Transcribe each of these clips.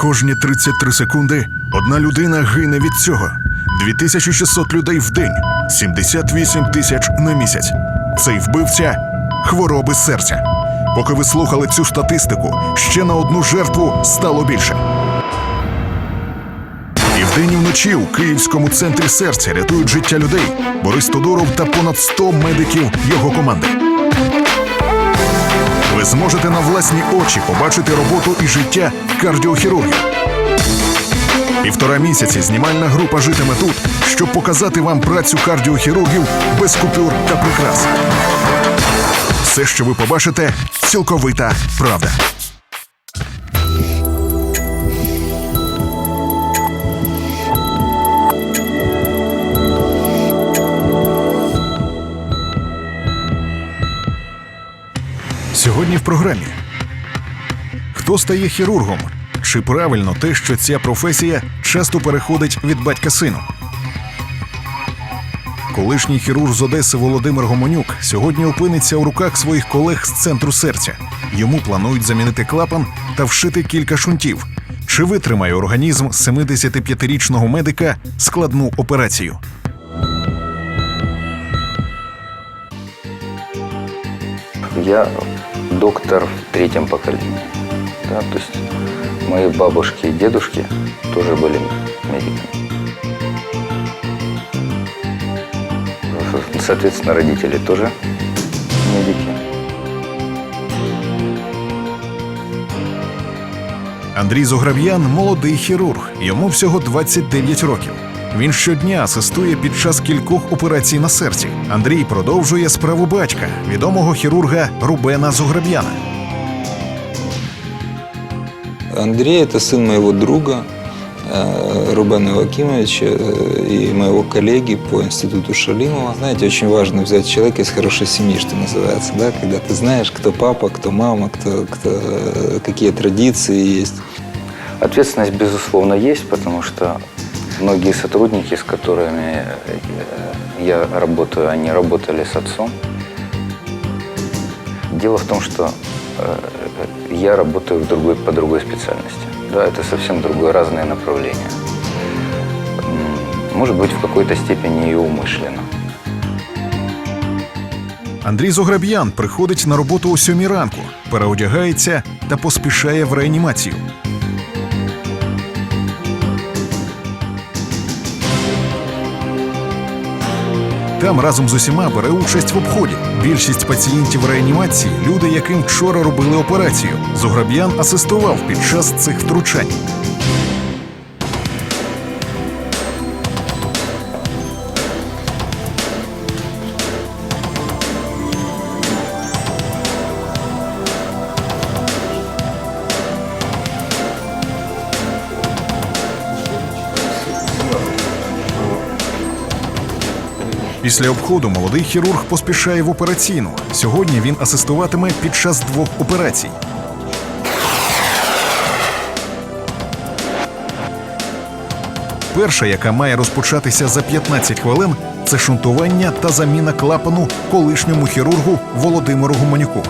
Кожні 33 секунди одна людина гине від цього. 2600 людей в день, 78 тисяч на місяць. Цей вбивця хвороби серця. Поки ви слухали цю статистику, ще на одну жертву стало більше. І вдень і вночі у Київському центрі серця рятують життя людей Борис Тодоров та понад 100 медиків його команди. Ви зможете на власні очі побачити роботу і життя кардіохірургів. Півтора місяці знімальна група житиме тут, щоб показати вам працю кардіохірургів без купюр та прикрас. Все, що ви побачите, цілковита правда. Сьогодні в програмі. Хто стає хірургом? Чи правильно те, що ця професія часто переходить від батька сину? Колишній хірург з Одеси Володимир Гомонюк сьогодні опиниться у руках своїх колег з центру серця. Йому планують замінити клапан та вшити кілька шунтів. Чи витримає організм 75-річного медика складну операцію? Я доктор в третьем поколении. Да, то есть мои бабушки и дедушки тоже были медиками. Соответственно, родители тоже медики. Андрій Зограв'ян молодий хірург, йому всього 29 років. Він щодня асистує під час кількох операцій на серці. Андрій продовжує справу батька, відомого хірурга Рубена Зограб'яна. Андрей – это сын моего друга э, Рубена Вакимовича э, и моего коллеги по институту Шалимова. Знаете, очень важно взять человека из хорошей семьи, что называется, да, когда ты знаешь, кто папа, кто мама, кто, кто, э, какие традиции есть. Ответственность, безусловно, есть, потому что многие сотрудники, с которыми э, я работаю, они работали с отцом. Дело в том, что э, я работаю в другой, по другой специальности. Да, это совсем другое, разные направления. М, Может быть, в какой-то степени и умышленно. Андрій Зограб'ян приходить на роботу о сьомій ранку, переодягається та поспішає в реанімацію. Там разом з усіма бере участь в обході. Більшість пацієнтів реанімації люди, яким вчора робили операцію. Зограб'ян асистував під час цих втручань. Після обходу молодий хірург поспішає в операційну. Сьогодні він асистуватиме під час двох операцій. Перша, яка має розпочатися за 15 хвилин, це шунтування та заміна клапану колишньому хірургу Володимиру Гуманюку.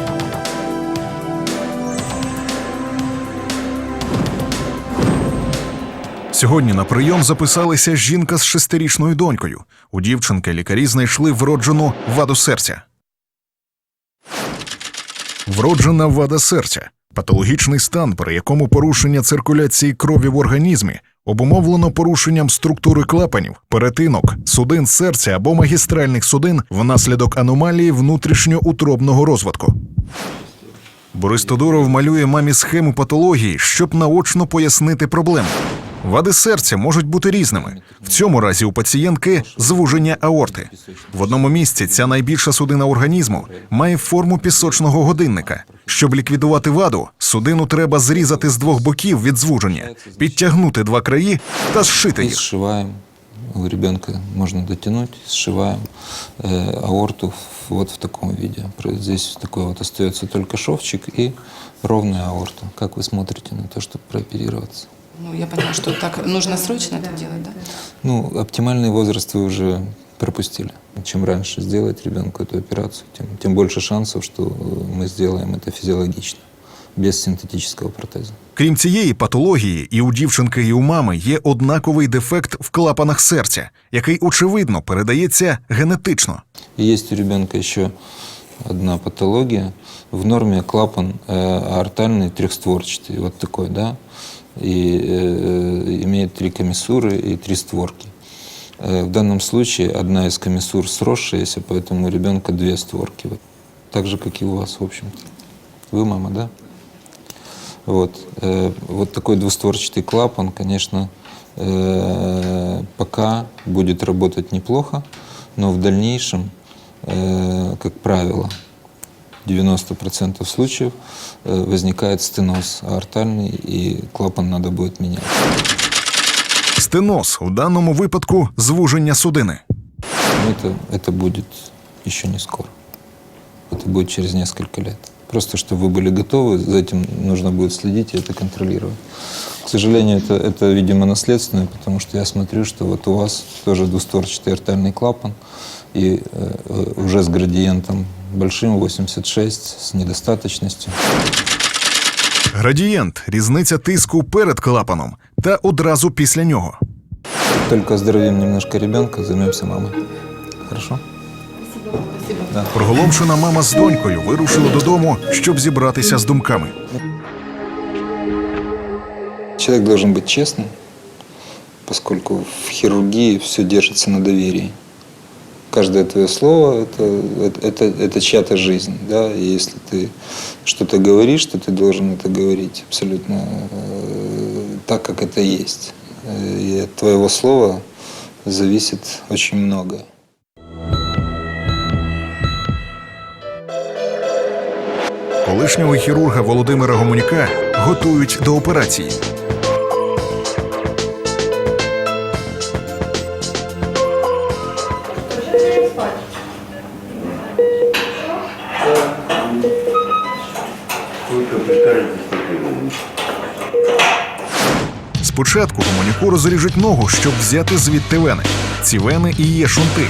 Сьогодні на прийом записалася жінка з шестирічною донькою. У дівчинки лікарі знайшли вроджену ваду серця. Вроджена вада серця патологічний стан, при якому порушення циркуляції крові в організмі обумовлено порушенням структури клапанів, перетинок, судин серця або магістральних судин внаслідок аномалії внутрішньоутробного розвитку. Борис Тодоров малює мамі схему патології, щоб наочно пояснити проблему. Вади серця можуть бути різними. В цьому разі у пацієнтки звуження аорти. В одному місці ця найбільша судина організму має форму пісочного годинника. Щоб ліквідувати ваду, судину треба зрізати з двох боків від звуження, підтягнути два краї та зшити И їх. сшиваем. У ребенка можно дотянуть, сшиваем э, аорту в- вот в таком виде. Про- Здесь такой вот остается только шовчик и ровная аорта. Как вы смотрите на то, чтобы прооперироваться? Ну, я поняла, что так нужно срочно это делать, да? Ну, оптимальный возраст вы уже пропустили. Чем раньше сделать ребенку эту операцию, тем, тем больше шансов, что э, мы сделаем это физиологично. без синтетического протеза. Крім цієї патології, і у дівчинки, і у мами є однаковий дефект в клапанах серця, який очевидно передається генетично. И есть у ребенка еще одна патология. В норме клапан э, аортальный трехстворчатый, вот такой, да, И э, имеет три комиссуры и три створки. Э, в данном случае одна из комиссур сросшаяся, поэтому у ребенка две створки. Вот. Так же, как и у вас, в общем-то. Вы мама, да? Вот, э, вот такой двустворчатый клапан, конечно, э, пока будет работать неплохо, но в дальнейшем, э, как правило, 90% случаев э, возникает стеноз аортальный, и клапан надо будет менять. Стеноз у даному випадку звуження судини. Но это, это будет еще не скоро. Это будет через несколько лет. Просто чтобы вы были готовы, за этим нужно будет следить и это контролировать. К сожалению, это, это видимо, наследственное, потому что я смотрю, что вот у вас тоже двустворчатый артальный клапан, и э, э, уже с градиентом большим, 86, с недостаточностью. Градієнт різниця тиску перед клапаном та одразу після нього. Только оздоровим немножко ребенка, займемся мамой. Хорошо? Проголомшена мама з донькою вирушила додому, щоб зібратися з думками. Человек должен быть честным, поскольку в хирургии все держится на доверии. Каждое твое слово это, это, это, это чья-то жизнь. Да? И если ты что-то говоришь, то ты должен это говорить абсолютно э, так, как это есть. Э, И от твоего слова зависит очень многое. Колишнього хірурга Володимира Гомоніка готують до операції. Спочатку гомоніку розріжуть ногу, щоб взяти звідти вени. Ці вени і є шунти.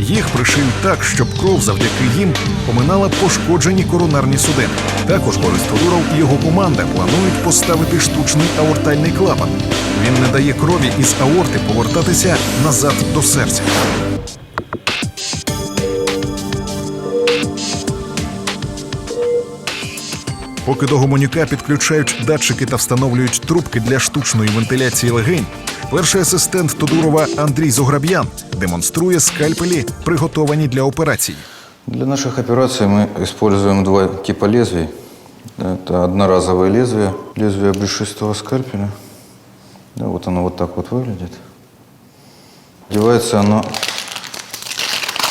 Їх пришиють так, щоб кров завдяки їм поминала пошкоджені коронарні судини. Також Борис Тодуров і його команда планують поставити штучний аортальний клапан. Він не дає крові із аорти повертатися назад до серця. Поки до гомоніка підключають датчики та встановлюють трубки для штучної вентиляції легень, перший асистент Тодурова Андрій Зограб'ян демонструє скальпелі, приготовані для операції. Для наших операций мы используем два типа лезвий. Это одноразовое лезвие, лезвие брюшистого скальпеля. Да, вот оно вот так вот выглядит. Одевается оно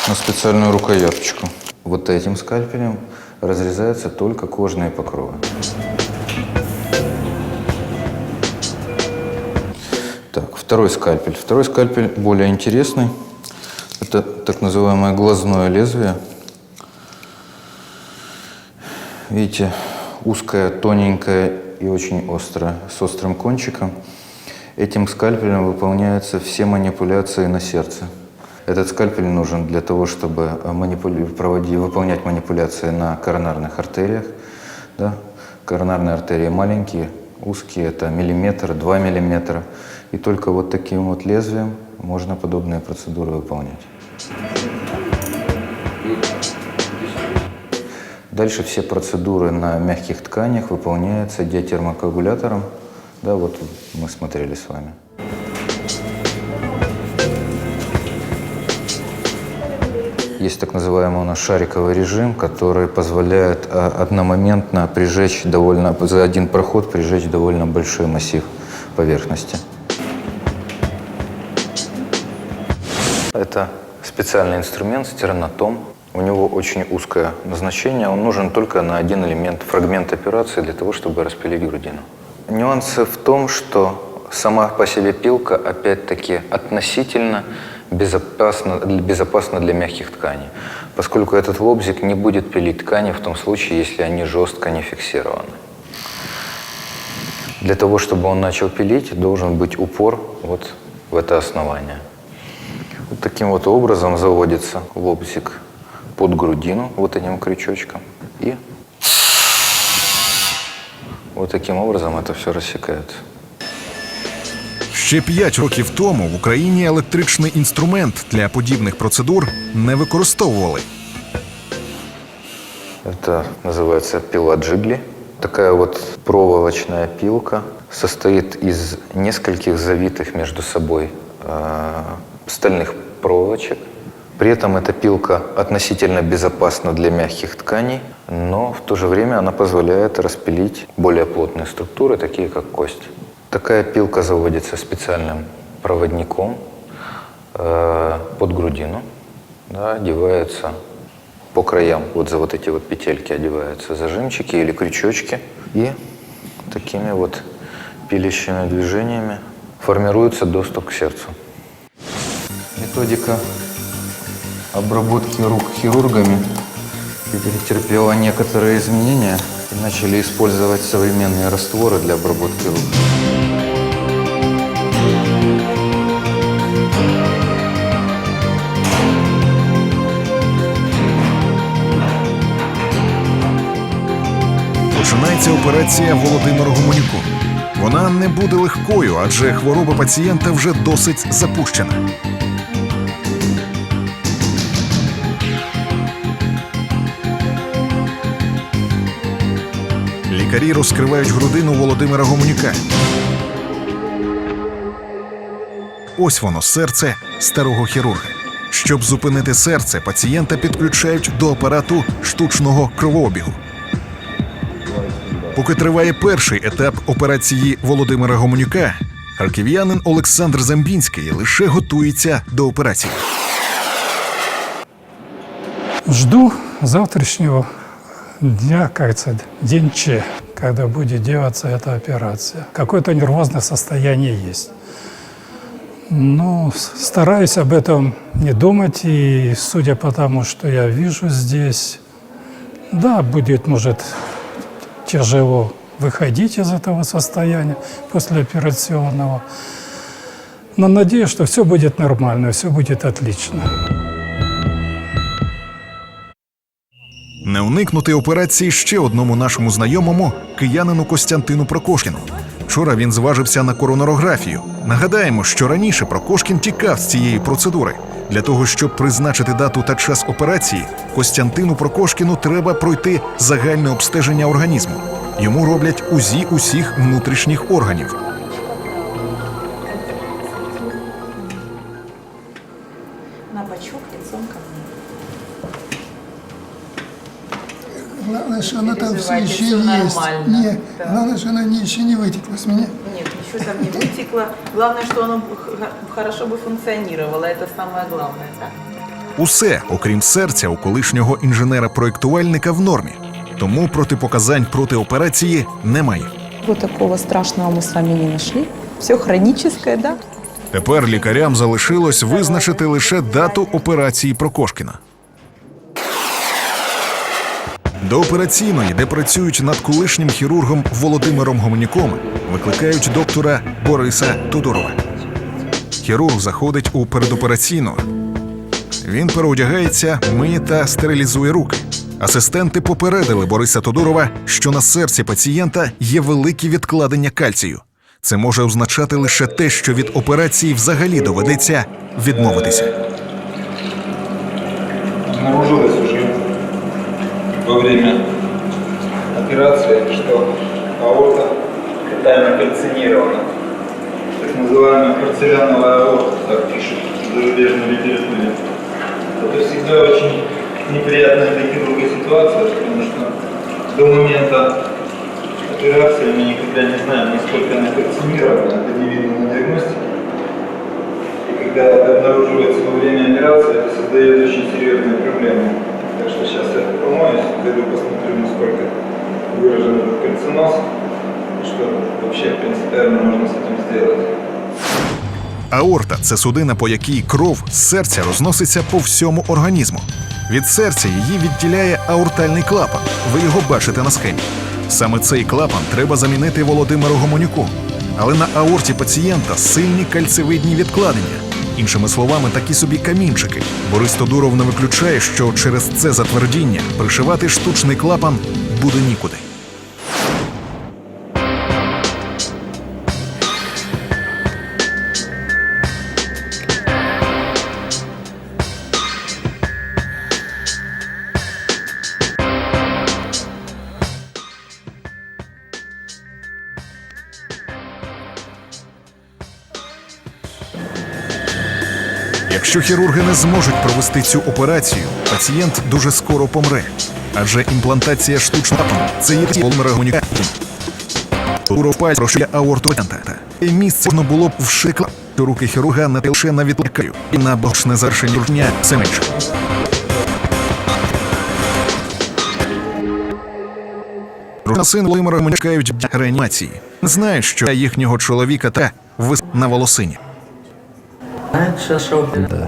на специальную рукояточку. Вот этим скальпелем разрезаются только кожные покровы. Так, второй скальпель. Второй скальпель более интересный. Это так называемое глазное лезвие. Видите, узкое, тоненькое и очень острое, с острым кончиком. Этим скальпелем выполняются все манипуляции на сердце. Этот скальпель нужен для того, чтобы э, манипули- проводи- выполнять манипуляции на коронарных артериях. Да? Коронарные артерии маленькие, узкие, это миллиметр, два миллиметра. И только вот таким вот лезвием можно подобные процедуры выполнять. Дальше все процедуры на мягких тканях выполняются диатермокоагулятором. Да, вот мы смотрели с вами. Есть так называемый у нас шариковый режим, который позволяет а, одномоментно прижечь довольно, за один проход прижечь довольно большой массив поверхности. Это специальный инструмент, стернотом. У него очень узкое назначение. Он нужен только на один элемент, фрагмент операции для того, чтобы распилить грудину. Нюансы в том, что сама по себе пилка, опять-таки, относительно безопасна, безопасна для мягких тканей, поскольку этот лобзик не будет пилить ткани в том случае, если они жестко не фиксированы. Для того, чтобы он начал пилить, должен быть упор вот в это основание. Вот таким вот образом заводится лобзик под грудину вот этим крючочком. И Вот таким образом это все рассекается. Ще п'ять років тому в Україні електричний інструмент для подібних процедур не використовували. Это называется пила джигли. Такая вот проволочная пилка состоит из нескольких завитых между собой э, стальных проволочек. При этом эта пилка относительно безопасна для мягких тканей, но в то же время она позволяет распилить более плотные структуры, такие как кость. Такая пилка заводится специальным проводником э, под грудину, да, одевается по краям, вот за вот эти вот петельки одеваются зажимчики или крючочки. И такими вот пилящими движениями формируется доступ к сердцу. Методика обработки рук хирургами претерпела некоторые изменения и начали использовать современные растворы для обработки рук. Починається операція Володимиру Гуменюку. Вона не буде легкою, адже хвороба пацієнта вже досить запущена. Лікарі розкривають грудину Володимира Гуменюка. Ось воно серце старого хірурга. Щоб зупинити серце, пацієнта підключають до апарату штучного кровообігу. Поки триває перший етап операції Володимира Гомонюка, харків'янин Олександр Замбінський лише готується до операції. Жду завтрашнего дня, говорится, день Ч, когда будет делаться эта операция. Какое-то нервозное состояние есть. Ну, стараюсь об этом не думать, и судя по тому, что я вижу здесь, да, будет, может, тяжело выходить из этого состояния послеоперационного. Но надеюсь, что все будет нормально, все будет отлично. Не уникнути операції ще одному нашому знайомому киянину Костянтину Прокошкіну. Вчора він зважився на коронарографію. Нагадаємо, що раніше Прокошкін тікав з цієї процедури. Для того, щоб призначити дату та час операції, Костянтину Прокошкіну треба пройти загальне обстеження організму. Йому роблять УЗІ усіх внутрішніх органів. на бочок лицом ко мне. Главное, что она там все еще есть. нормально. Главное, что она не, еще не вытекла с меня Нет, ничего там не вытекло. Главное, что оно х- хорошо бы функционировало. Это самое главное. Так? Усе, окрім серця, у колишнього інженера-проєктувальника в нормі. Тому протипоказань проти операції немає. Ничего такого страшного мы с вами не нашли. Все хроническое, да? Тепер лікарям залишилось визначити лише дату операції Прокошкіна. До операційної, де працюють над колишнім хірургом Володимиром Гомоніком, викликають доктора Бориса Тодорова. Хірург заходить у передопераційну. Він переодягається, миє та стерилізує руки. Асистенти попередили Бориса Тодорова, що на серці пацієнта є великі відкладення кальцію. Це може означати лише те, що від операції взагалі доведеться відмовитися. Во время операции, что аорта тотально кальцинирована. Так называемая порцеляновая аорта, так пишут в зарубежной литературе. Это всегда очень неприятная для хирурга ситуация, потому что до момента операции мы никогда не знаем, насколько она кальцинирована, это не видно на диагностике. И когда это обнаруживается во время операции, это создает очень серьезные проблемы. Так что сейчас я помоюсь, пойду посмотрю, насколько выражен этот кальциноз, и что вообще принципиально можно с этим сделать. Аорта це судина, по якій кров з серця розноситься по всьому організму. Від серця її відділяє аортальний клапан. Ви його бачите на схемі. Саме цей клапан треба замінити Володимиру Гомонюку. Але на аорті пацієнта сильні кальцевидні відкладення. Іншими словами, такі собі камінчики. Борис Тодуров не виключає, що через це затвердіння пришивати штучний клапан буде нікуди. Якщо хірурги не зможуть провести цю операцію, пацієнт дуже скоро помре. Адже імплантація штучного це є полмера гомунікації. Уропаль прошує аорту. І місце можна було б вшикла. Руки хірурга не лише на відлікаю і на бочне завершення дня все менше. Дружина син Володимира чекають реанімації. Не знають, що їхнього чоловіка та вис на волосині. Раньше шел да, да.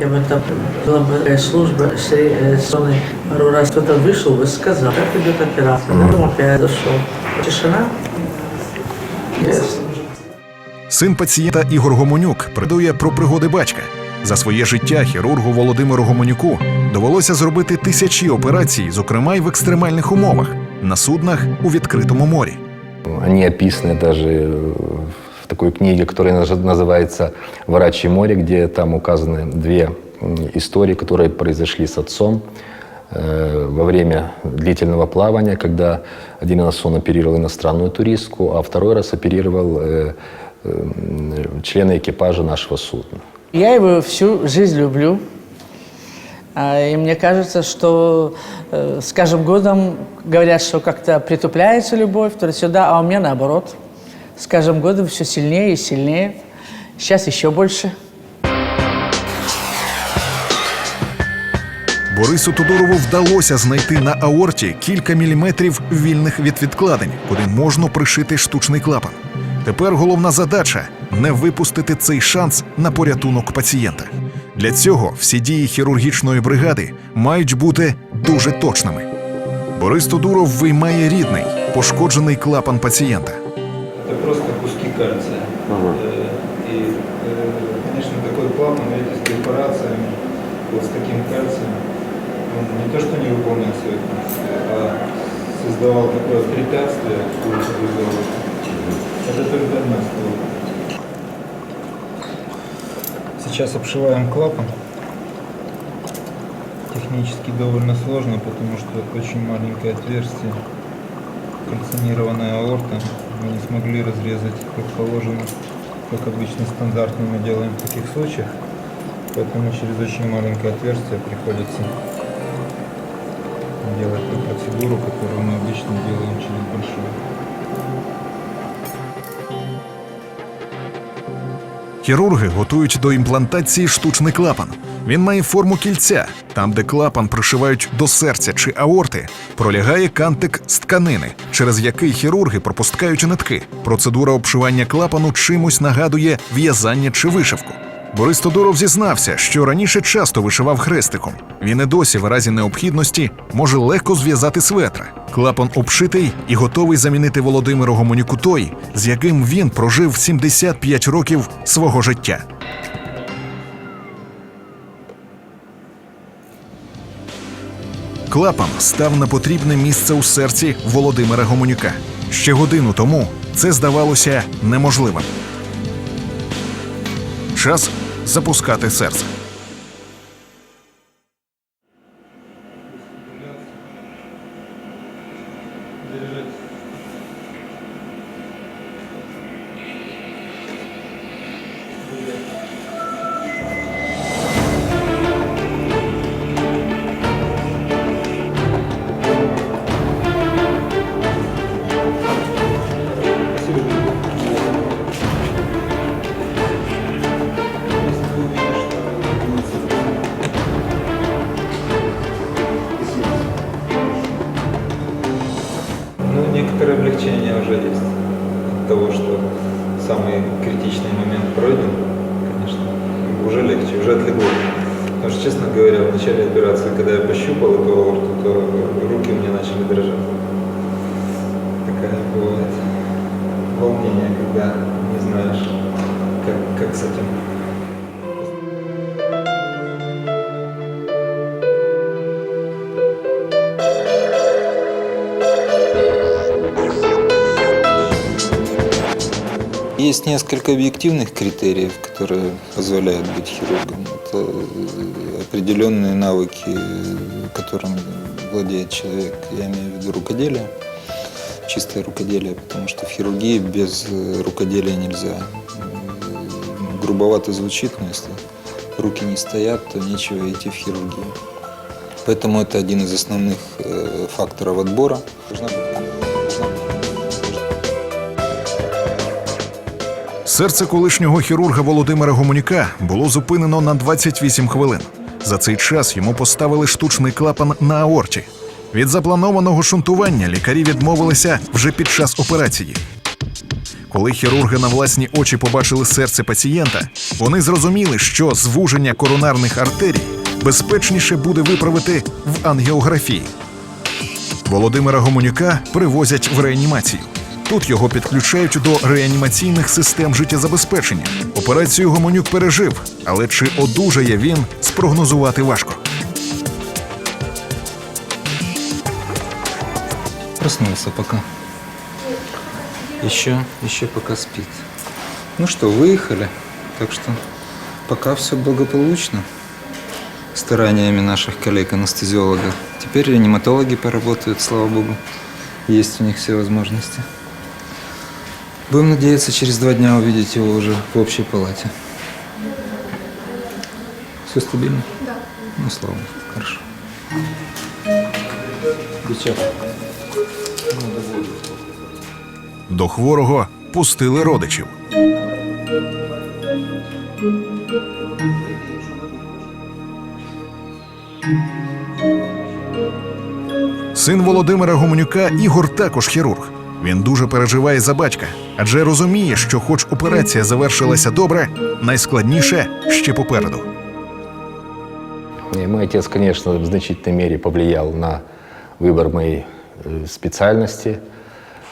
Я бы там была бы э, служба селекционной пару раз кто-то вышел бы сказал, как идет операция. Потом опять зашел. Тишина. Yes. Син пацієнта Ігор Гомонюк передує про пригоди батька. За своє життя хірургу Володимиру Гомонюку довелося зробити тисячі операцій, зокрема й в екстремальних умовах на суднах у відкритому морі. Они описаны даже э, в такой книге, которая наз- называется «Врачье море», где там указаны две истории, которые произошли с отцом э, во время длительного плавания, когда один раз он оперировал иностранную туристку, а второй раз оперировал э, члена экипажа нашего судна. Я его всю жизнь люблю. А, И мне кажется, что э, с каждым годом говорят, что как-то притупляется любовь туда-сюда, а у меня наоборот. С каждым годом все сильнее и сильнее. Сейчас еще больше. Борису Тодорову вдалося знайти на аорті кілька міліметрів вільних від відкладень, куди можна пришити штучний клапан. Тепер головна задача не випустити цей шанс на порятунок пацієнта. Для цього всі дії хірургічної бригади мають бути дуже точними. Борис Тодуров виймає рідний пошкоджений клапан пацієнта. Куски кальция. Э, И, э, конечно, такой клапан, видите, с препарациями, вот с таким кальцием, он не то что не выполнял свои функции, а создавал такое препятствие к выходу Это только одна сторона. Сейчас обшиваем клапан. Технически довольно сложно, потому что очень маленькое отверстие кальцинированная аорта. Мы не смогли разрезать как положено, как обычно стандартно мы делаем в таких случаях. Поэтому через очень маленькое отверстие приходится делать ту процедуру, которую мы обычно делаем через большое. Хірурги готують до імплантації штучний клапан. Він має форму кільця. Там, де клапан пришивають до серця чи аорти, пролягає кантик з тканини, через який хірурги пропускають нитки. Процедура обшивання клапану чимось нагадує в'язання чи вишивку. Борис Тодоров зізнався, що раніше часто вишивав хрестиком. Він і досі в разі необхідності може легко зв'язати светра. Клапан обшитий і готовий замінити Володимиру Гомонюку той, з яким він прожив 75 років свого життя. Клапан став на потрібне місце у серці Володимира Гомонюка. Ще годину тому це здавалося неможливим. Час запускати серце. Есть несколько объективных критериев, которые позволяют быть хирургом. Это э, определенные навыки, которым владеет человек. Я имею в виду рукоделие, чистое рукоделие, потому что в хирургии без рукоделия нельзя. Грубовато звучит, но если руки не стоят, то нечего идти в хирургию. Поэтому это один из основных э, факторов отбора. Должна быть- Серце колишнього хірурга Володимира Гомоніка було зупинено на 28 хвилин. За цей час йому поставили штучний клапан на аорті. Від запланованого шунтування лікарі відмовилися вже під час операції. Коли хірурги на власні очі побачили серце пацієнта, вони зрозуміли, що звуження коронарних артерій безпечніше буде виправити в ангіографії. Володимира Гомоніка привозять в реанімацію. Тут його підключають до реанімаційних систем життєзабезпечення. Операцію Гомонюк пережив, але чи одужає він, спрогнозувати важко. Проснулся пока. Еще, еще пока спит. Ну что, выехали. Так что пока все благополучно. Стараниями наших коллег-анестезиологов. Теперь реаниматологи поработают, слава богу. Есть у них все возможности. Будем надеяться через два дня увидеть его уже в общей палате. Все стабильно? Да. Ну, слава богу. Хорошо. Девчата. До хворого пустили родичів. Син Володимира Гомонюка Ігор також хірург. Він дуже переживає за батька, адже розуміє, що, хоч операція завершилася добре, найскладніше ще попереду. И мой отец, конечно, в значительной мере повлиял на выбор моей э, специальности.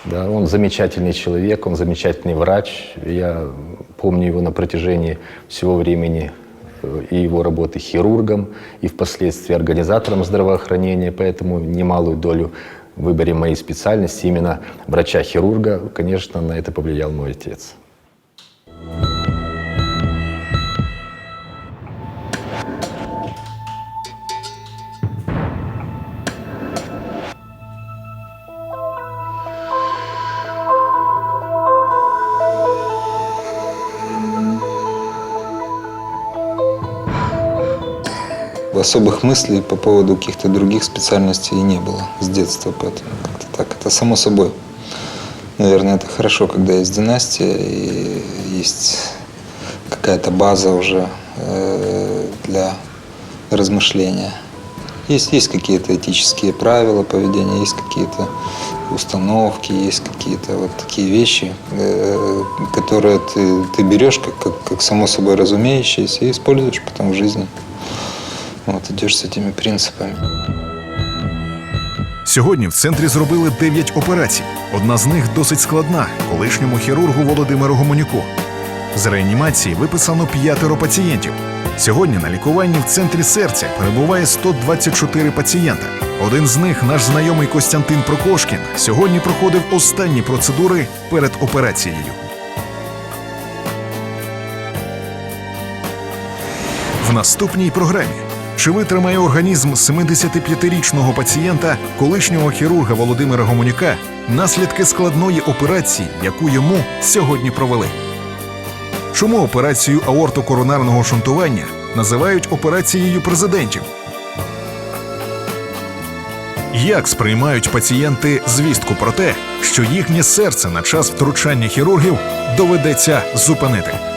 Да, он замечательный человек, он замечательный врач. Я помню его на протяжении всего времени э, и его работы хирургом, и впоследствии организатором здравоохранения, поэтому немалую долю в выборе моей специальности, именно врача-хирурга, конечно, на это повлиял мой отец. Особых мыслей по поводу каких-то других специальностей не было с детства, поэтому как-то так, это само собой. Наверное, это хорошо, когда есть династия и есть какая-то база уже э, для размышления. Есть, есть какие-то этические правила поведения, есть какие-то установки, есть какие-то вот такие вещи, э, которые ты, ты берешь как, как, как само собой разумеющиеся и используешь потом в жизни. Вот, идешь с этими принципами. Сьогодні в центрі зробили 9 операцій. Одна з них досить складна колишньому хірургу Володимиру Гомонюку. З реанімації виписано п'ятеро пацієнтів. Сьогодні на лікуванні в центрі серця перебуває 124 пацієнта. Один з них, наш знайомий Костянтин Прокошкін, сьогодні проходив останні процедури перед операцією. В наступній програмі. Чи витримає організм 75-річного пацієнта, колишнього хірурга Володимира Гомоняка, наслідки складної операції, яку йому сьогодні провели? Чому операцію аортокоронарного шунтування називають операцією президентів? Як сприймають пацієнти звістку про те, що їхнє серце на час втручання хірургів доведеться зупинити?